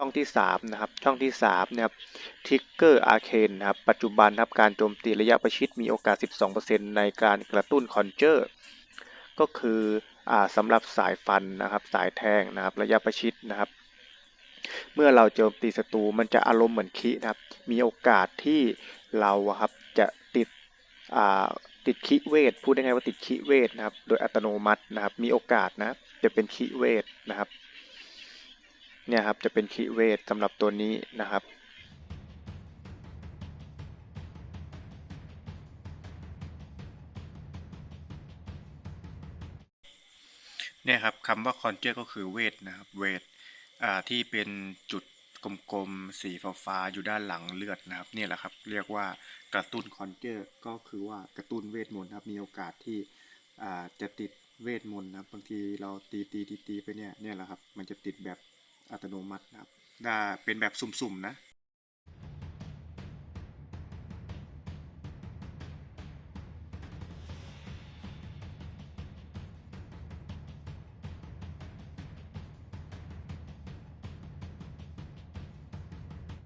ช่องที่3นะครับช่องที่3นะครับทิกเกอร์อาร์เคนนะครับปัจจุบันนะครับการโจมตีระยะประชิดมีโอกาส 12%ในการกระตุ้นคอนเจอร์ก็คืออ่าสำหรับสายฟันนะครับสายแทงนะครับระยะประชิดนะครับเมื่อเราโจมตีศัตรูมันจะอารมณ์เหมือนคินะครับมีโอกาสที่เราครับจะติดอ่าติดคิเวทพูดได้ไงว่าติดคิเวทนะครับโดยอัตโนมัตินะครับมีโอกาสนะจะเป็นคิเวทนะครับ เนี่ยครับจะเป็นคิเวทสำหรับตัวนี้นะครับเนี่ยครับคำว่าคอนเจอร์ก็คือเวทนะครับเวทที่เป็นจุดกลมๆสีฟ้าๆอยู่ด้านหลังเลือดนะครับเนี่ยแหละครับเรียกว่ากระตุ้นคอนเจอร์ก็คือว่ากระตุ้นเวทมนต์ครับมีโอกาสที่จะติดเวทมนต์นะบบางทีเราตีตีตีตีไปเนี่ยเนี่ยแหละครับมันจะติดแบบ เป็นแบบสุ่มๆนะ